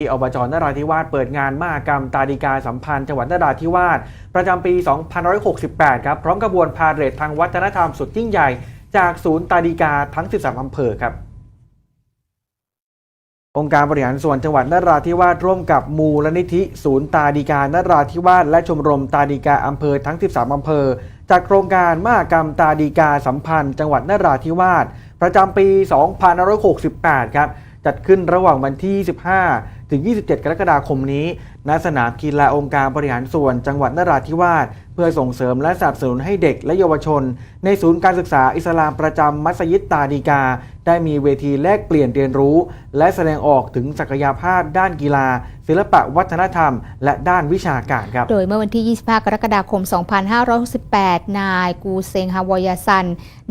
ที่อบจนราธิวาสเปิดงานมหกรรมตาดีกาสัมพันธ์จังหวัดนราธิวาสประจำปี 2568 ครับ พร้อมกระบวนพาเหรดทางวัฒนธรรมสุดยิ่งใหญ่ จากศูนย์ตาดีกาทั้ง 13 อำเภอครับ องค์การบริหารส่วนจังหวัดนราธิวาสร่วมกับมูลนิธิ ศูนย์ตาดีกานราธิวาสและชมรมตาดีกาอำเภอทั้ง 13 อำเภอจากโครงการมหกรรมตาดีกาสัมพันธ์ จังหวัดนราธิวาสประจำปี 2568 ครับจัดขึ้นระหว่างวันที่25 ถึง 27 กรกฎาคมนี้ ณ สนามกีฬาองค์การบริหารส่วนจังหวัดนราธิวาส เพื่อส่งเสริมและสนับสนุนให้เด็กและเยาวชน ในศูนย์การศึกษาอิสลามประจำมัสยิดตาดีกา ได้มีเวทีแลกเปลี่ยนเรียนรู้ และแสดงออกถึงศักยภาพด้านกีฬา ศิลปะวัฒนธรรม และด้านวิชาการครับ โดยเมื่อวันที่ 25 กรกฎาคม 2568 นายกูเซงฮาวยาซัน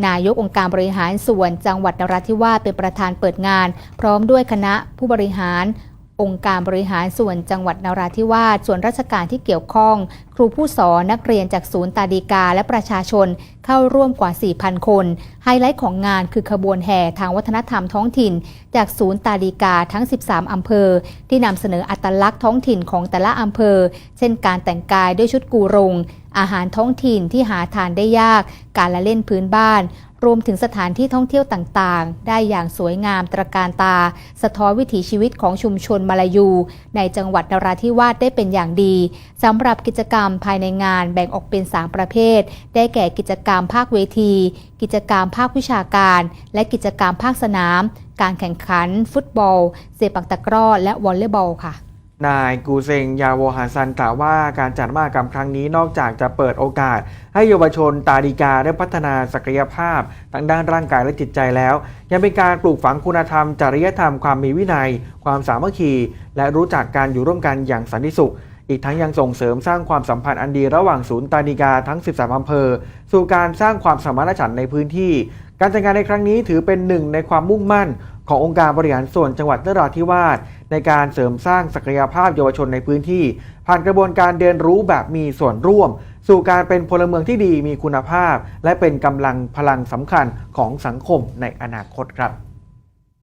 นายกองค์การบริหารส่วนจังหวัดนราธิวาสเป็นประธานเปิดงาน พร้อมด้วยคณะผู้บริหาร องค์การบริหารส่วนจังหวัดนราธิวาสส่วนราชการที่เกี่ยวข้อง ครูผู้สอนนักเรียนจากศูนย์ตาดีกาและประชาชนเข้าร่วมกว่า 4,000 คน ไฮไลท์ของงานคือขบวนแห่ทางวัฒนธรรมท้องถิ่น จากศูนย์ตาดีกาทั้ง 13 อำเภอ ที่นำเสนออัตลักษณ์ท้องถิ่นของแต่ละอำเภอ เช่นการแต่งกายด้วยชุดกูรง อาหารท้องถิ่นที่หาทานได้ยาก การละเล่นพื้นบ้าน รวมถึงสถานที่ท่องเที่ยวต่างๆ ได้อย่างสวยงามตระการตา สะท้อนวิถีชีวิตของชุมชนมาลายู ในจังหวัดนราธิวาสได้เป็นอย่างดีสำหรับกิจกรรมภายในงานแบ่งออกเป็น 3 ประเภท ได้แก่กิจกรรมภาคเวที กิจกรรมภาควิชาการ และกิจกรรมภาคสนาม การแข่งขัน ฟุตบอลเซปักตะกร้อและวอลเลย์บอลค่ะ นายกูเซงยาโวฮาซันกล่าวว่าการจัดมหกรรมครั้งนี้นอกจากจะเปิดโอกาส ให้เยาวชนตาดีกาได้พัฒนาศักยภาพทั้งด้านร่างกายและจิตใจแล้ว ยังเป็นการปลูกฝังคุณธรรม จริยธรรมความมีวินัย ความสามัคคี และรู้จักการอยู่ร่วมกันอย่างสันติสุข อีกทั้งยังส่งเสริมสร้างความสัมพันธ์อันดีระหว่างศูนย์ตาดีกาทั้ง 13อำเภอ สู่การสร้างความสมานฉันท์ในพื้นที่ การจัดงานในครั้งนี้ถือเป็นหนึ่งในความมุ่งมั่นขององค์การบริหารส่วนจังหวัดนราธิวาสในการเสริมสร้างศักยภาพเยาวชนในพื้นที่ ผ่านกระบวนการเรียนรู้แบบมีส่วนร่วม สู่การเป็นพลเมืองที่ดีมีคุณภาพ และเป็นกำลังพลังสำคัญของสังคมในอนาคตครับ